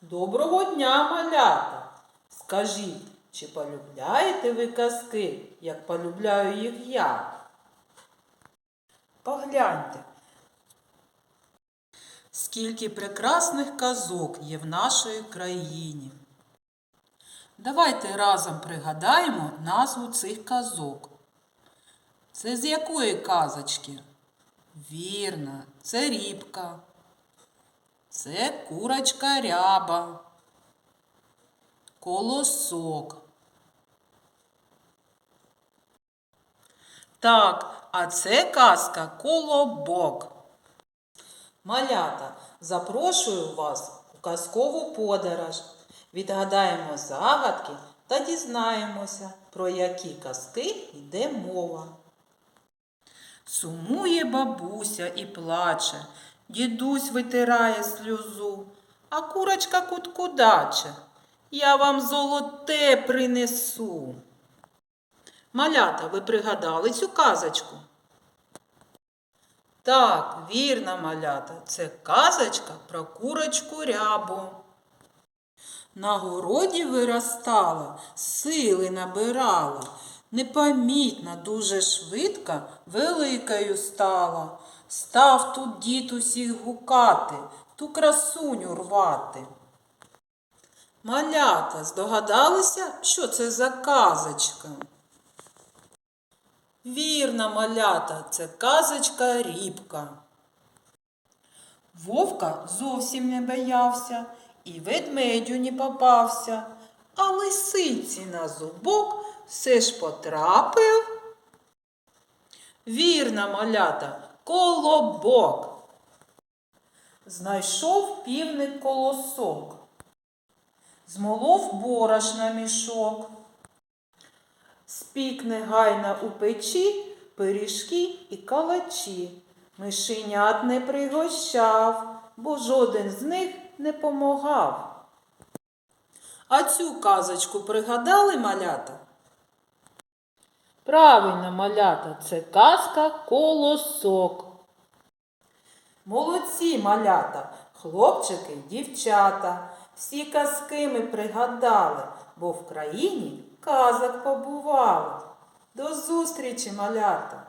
Доброго дня, малята! Скажіть, чи полюбляєте ви казки, як полюбляю їх я? Погляньте, скільки прекрасних казок є в нашій країні. Давайте разом пригадаємо назву цих казок. Це з якої казочки? Вірно, це рібка. Це курочка ряба. Колосок. Так, а це казка колобок. Малята, запрошую вас у казкову подорож. Відгадаємо загадки та дізнаємося, про які казки йде мова. Сумує бабуся і плаче, дідусь витирає сльозу, а курочка куткудаче. Я вам золоте принесу. Малята, ви пригадали цю казочку? Так, вірно, малята, це казочка про курочку рябу. На городі виростала, сили набирала, непомітна, дуже швидко великою стала. Став тут дід усіх гукати, ту красуню рвати. Малята, здогадалися, що це за казочка? Вірна, малята, це казочка рібка. Вовка зовсім не боявся і ведмедю не попався, а лисиці на зубок все ж потрапив. Вірна, малята, колобок. Знайшов півник колосок, змолов борош на мішок. Спік негайно у печі пиріжки і калачі. Мишенят не пригощав, бо жоден з них не помагав. А цю казочку пригадали малята? Правильно, малята, це казка колосок. Молодці малята, хлопчики, дівчата. Всі казки ми пригадали, бо в країні казок побували. До зустрічі, малята!